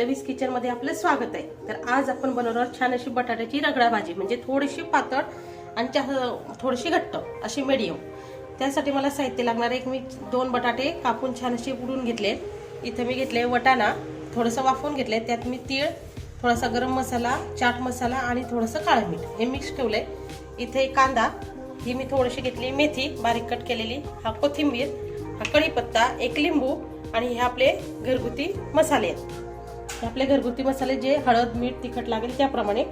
पल्लवीस किचनमध्ये आपलं स्वागत आहे. तर आज आपण बनवणार छान अशी बटाट्याची रगडा भाजी म्हणजे थोडीशी पातळ आणि थोडीशी घट्ट अशी मिडियम त्यासाठी मला साहित्य लागणार एक मी दोन बटाटे कापून छान असे उडून घेतले. इथे मी घेतले वटाणा थोडंसं वाफवून घेतले. त्यात मी तीळ थोडासा गरम मसाला चाट मसाला आणि थोडंसं काळं मीठ हे मिक्स ठेवलंय. इथे एक कांदा ही मी थोडीशी घेतली मेथी बारीक कट केलेली. हा कोथिंबीर हा कढीपत्ता एक लिंबू आणि हे आपले घरगुती मसाले आहेत. आपले घरगुती मसाले जे हळद मीठ तिखट लागेल त्याप्रमाणे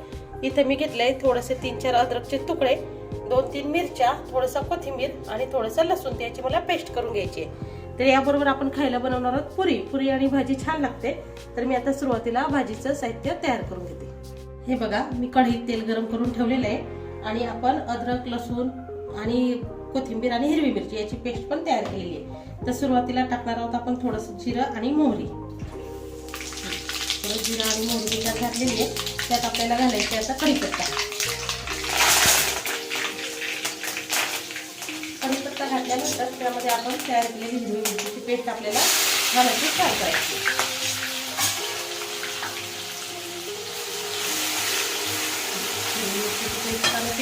इथे मी घेतलंय थोडेसे तीन चार अद्रकचे तुकडे दोन तीन मिरच्या थोडंसं कोथिंबीर आणि थोडंसं लसूण. त्याची मला पेस्ट करून घ्यायची आहे. तर याबरोबर आपण खायला बनवणार आहोत पुरी. पुरी आणि भाजी छान लागते. तर मी आता सुरुवातीला भाजीचं साहित्य तयार करून घेते. हे बघा मी कढईत तेल गरम करून ठेवलेलं आहे. आणि आपण अद्रक लसूण आणि कोथिंबीर आणि हिरवी मिरची याची पेस्ट पण तयार केलेली आहे. तर सुरुवातीला टाकणार आहोत आपण थोडंसं जिरं आणि मोहरी. थोडं जिरा आणि मोहरी मी घातलेली आहे त्यात आपल्याला घालायचे आता कढीपत्ता. कढीपत्ता घातल्यानंतर त्यामध्ये आपण तयार केलेली हिरवी मिरची पेस्ट आपल्याला घालायची फ्राय करायची.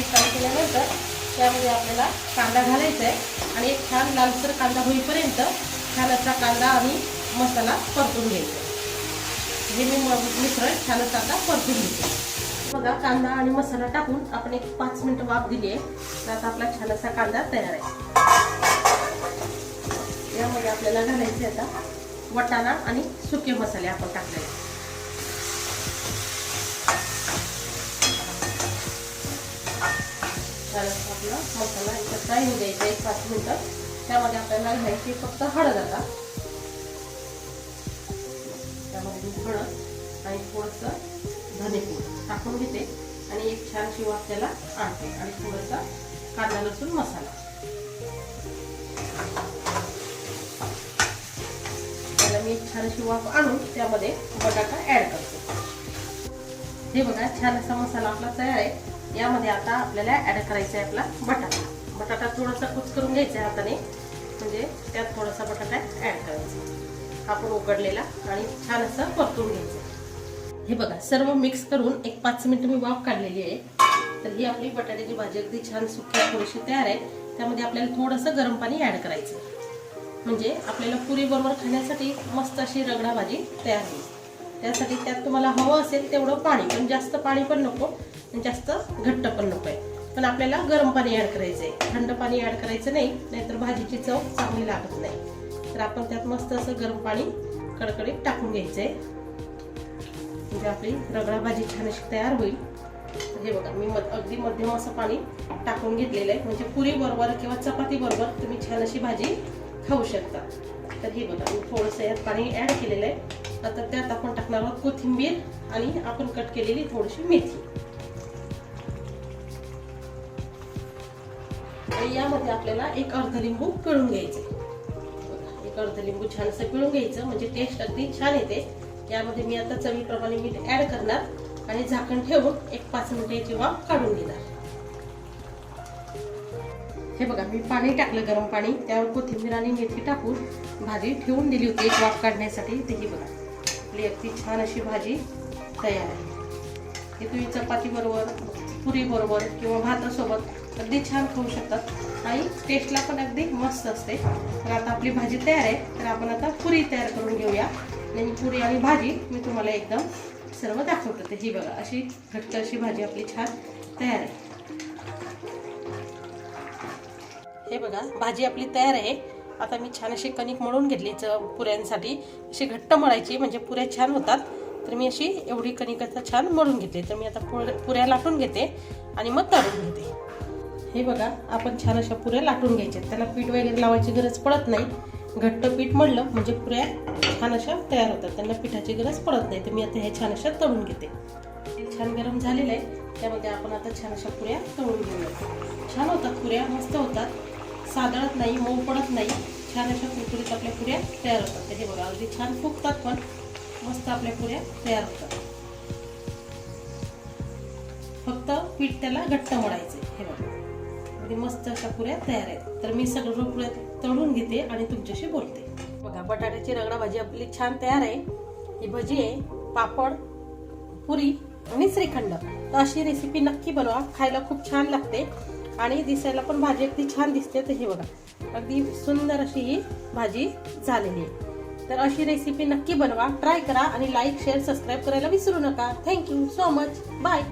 फ्राय केल्यानंतर त्यामध्ये आपल्याला कांदा घालायचा आहे आणि एक छान लालसर कांदा होईपर्यंत छान असा कांदा आणि मसाला परतून घ्यायचा हे मी म- मिश्रण छानच आता परतून घेते. बघा कांदा आणि मसाला टाकून आपण एक पाच मिनटं वाफ दिली आहे. तर आता आपला छान असा कांदा तयार आहे. यामध्ये आपल्याला घालायचे आता वटाणा आणि सुके मसाले आपण टाकलेले छान आपला मसाला एकदा फ्राय द्यायचा एक पाच मिनिटं. त्यामध्ये आपल्याला घ्यायची फक्त हळद आता. हळद आणि थोडंसं धनेपूड टाकून घेते आणि एक छान शिवाप त्याला आणते. आणि थोडासा कांदा लसूण मसाला. त्याला मी एक छान शिवा आणून त्यामध्ये बटाटा ॲड करते. हे बघा छान असा मसाला आपला तयार आहे. यामध्ये आता आपल्याला ॲड करायचा आहे आपला बटाटा. बटाटा थोडासा कुच करून घ्यायचा आहे हाताने. म्हणजे त्यात थोडासा बटाटा ॲड करायचा. आपण उकडलेला आणि छान असं परतून घ्यायचं. हे बघा सर्व मिक्स करून एक पाच मिनिट मी वाफ काढलेली आहे. तर ही आपली बटाट्याची भाजी अगदी छान सुकी थोडीशी तयार आहे. त्यामध्ये आपल्याला थोडंसं गरम पाणी ऍड करायचं. म्हणजे आपल्याला पुरी बरोबर खाण्यासाठी मस्त अशी रगडा भाजी तयार होईल. त्यासाठी त्यात तुम्हाला हवं असेल तेवढं पाणी पण जास्त पाणी पण नको आणि जास्त घट्ट पण नको आहे. पण आपल्याला गरम पाणी ॲड करायचं आहे थंड पाणी ॲड करायचं नाही नाहीतर भाजीची चव चांगली लागत नाही. तर आपण त्यात मस्त असं गरम पाणी कडकडीत टाकून घ्यायचं आहे म्हणजे आपली रगडा भाजी छान अशी तयार होईल. हे बघा मी मध- अगदी मध्यम असं पाणी टाकून घेतलेलं आहे. म्हणजे पुरी बरोबर किंवा चपाती बरोबर तुम्ही छान अशी भाजी खाऊ शकता. तर हे बघा मी थोडंसं यात पाणी ऍड केलेलं आहे. आता त्यात आपण टाकणार आहोत कोथिंबीर आणि आपण कट केलेली थोडीशी मेथी. आणि यामध्ये आपल्याला एक अर्ध लिंबू पिळून घ्यायचे अर्ध लिंबू छान असं पिळून घ्यायचं. म्हणजे टेस्ट अगदी छान येते. यामध्ये मी आता चवीप्रमाणे मीठ ऍड करणार आणि झाकण ठेवून एक पाच मिनिटे किंवा काढून घेणार. हे बघा मी पाणी टाकलं गरम पाणी. त्यावर कोथिंबीर आणि मेथी टाकून भाजी ठेवून दिली होती एक वाफ काढण्यासाठी. ते ही बघा आपली अगदी छान अशी भाजी तयार आहे. हे तुम्ही चपाती पुरी बरोबर किंवा भातासोबत अगदी छान खाऊ शकतात. आणि टेस्टला पण अगदी मस्त असते. तर आता आपली भाजी तयार आहे. तर आपण आता पुरी तयार करून घेऊया. आणि पुरी आणि भाजी मी तुम्हाला एकदम सर्व दाखवत. तर ही बघा अशी घट्ट अशी भाजी आपली छान तयार आहे. हे बघा भाजी आपली तयार आहे. आता मी छान अशी कणिक मळून घेतली च पुऱ्यांसाठी. अशी घट्ट मळायची म्हणजे पुऱ्या छान होतात. तर मी अशी एवढी कणिक आता छान मळून घेतली तर मी आता पुर पुऱ्या लाटून घेते आणि मग तळून घेते. हे बघा आपण छान अशा पुऱ्या लाटून घ्यायच्या त्याला पीठ वगैरे लावायची गरज पडत नाही. घट्ट पीठ मळलं म्हणजे पुऱ्या छान अशा तयार होतात. त्यांना पिठाची गरज पडत नाही. तर मी आता हे छान अशा तळून घेते. तेल छान गरम झालेलं आहे. त्यामध्ये आपण आता छान अशा पुऱ्या तळून घेऊया. छान होतात पुऱ्या मस्त होतात. सादळत नाही मऊ पडत नाही. छान अशा कुरकुरीत आपल्या पुऱ्या तयार होतात. हे बघा अगदी छान फुगतात पण. मस्त आपल्या पुऱ्या तयार होतात. फक्त पीठ त्याला घट्ट मळायचे हे बघा. अगदी मस्त अशा पुऱ्या तयार आहेत. तर मी सगळं पुऱ्या तळून घेते आणि तुमच्याशी बोलते. बघा बटाट्याची रगडा भाजी आपली छान तयार आहे. ही भजी आहे पापड पुरी आणि श्रीखंड. तर अशी रेसिपी नक्की बनवा. खायला खूप छान लागते. आणि दिसायला पण भाजी अगदी छान दिसते. तर हे बघा. अगदी सुंदर अशी ही भाजी झालेली आहे. तर अशी रेसिपी नक्की बनवा. ट्राय करा आणि लाईक शेअर सबस्क्राईब करायला विसरू नका. Thank you so much bye